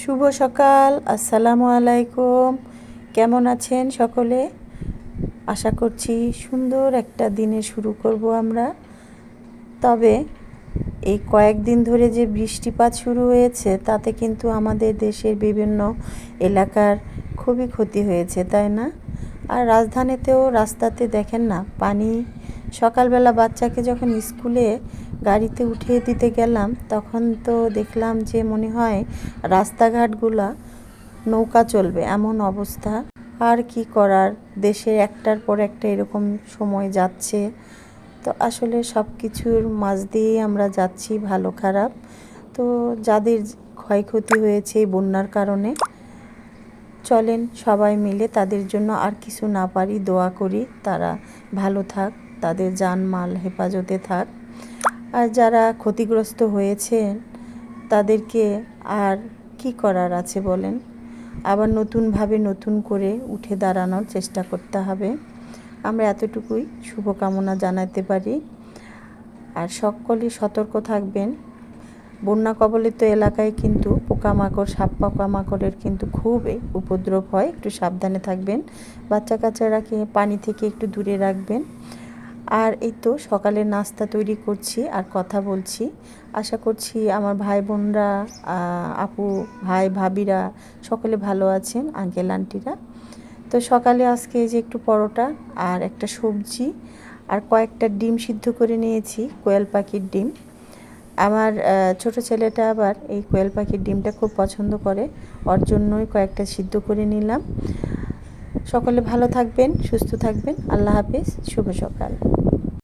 শুভ সকাল, আসসালামু আলাইকুম। কেমন আছেন সকলে? আশা করছি সুন্দর একটা দিনে শুরু করব আমরা। তবে এই কয়েকদিন ধরে যে বৃষ্টিপাত শুরু হয়েছে, তাতে কিন্তু আমাদের দেশের বিভিন্ন এলাকার খুবই ক্ষতি হয়েছে, তাই না? আর রাজধানীতেও রাস্তাতে দেখেন না, পানি সকালবেলা বাচ্চাকে যখন স্কুলে গাড়িতে উঠিয়ে দিতে গেলাম, তখন তো দেখলাম যে মনে হয় রাস্তাঘাটগুলা নৌকা চলবে, এমন অবস্থা। আর কি করার? দেশে একটার পর একটা এরকম সময় যাচ্ছে। তো আসলে সব কিছুর মাঝ দিয়েই আমরা যাচ্ছি ভালো খারাপ। তো যাদের ক্ষয়ক্ষতি হয়েছে এই বন্যার কারণে, চলেন সবাই মিলে তাদের জন্য আর কিছু না পারি, দোয়া করি, তারা ভালো থাক। তাদের জানমাল হেফাজতে থাক। আর যারা ক্ষতিগ্রস্ত হয়েছেন, তাদেরকে আর কি করার আছে বলেন? আবার নতুনভাবে নতুন করে উঠে দাঁড়ানোর চেষ্টা করতে হবে। আমরা এতটুকুই শুভকামনা জানাতে পারি। আর সকলেই সতর্ক থাকবেন। বন্যা কবলিত এলাকায় কিন্তু পোকামাকড়, সাপ পোকামাকড়ের কিন্তু খুব উপদ্রব হয়। একটু সাবধানে থাকবেন। বাচ্চা কাচ্চারাকে পানি থেকে একটু দূরে রাখবেন। আর এই তো সকালে নাস্তা তৈরি করছি আর কথা বলছি। আশা করছি আমার ভাই বোনরা আপু, ভাই, ভাবিরা সকলে ভালো আছেন, আঙ্কেল, আন্টিরা। তো সকালে আজকে যে একটু পরোটা আর একটা সবজি আর কয়েকটা ডিম সিদ্ধ করে নিয়েছি, কোয়েল পাখির ডিম। আমার ছোট ছেলেটা আবার এই কোয়েল পাখির ডিমটা খুব পছন্দ করে, ওর জন্যই কয়েকটা সিদ্ধ করে নিলাম। সকলে ভালো থাকবেন সুস্থ থাকবেন। আল্লাহ হাফিজ শুভ সকাল।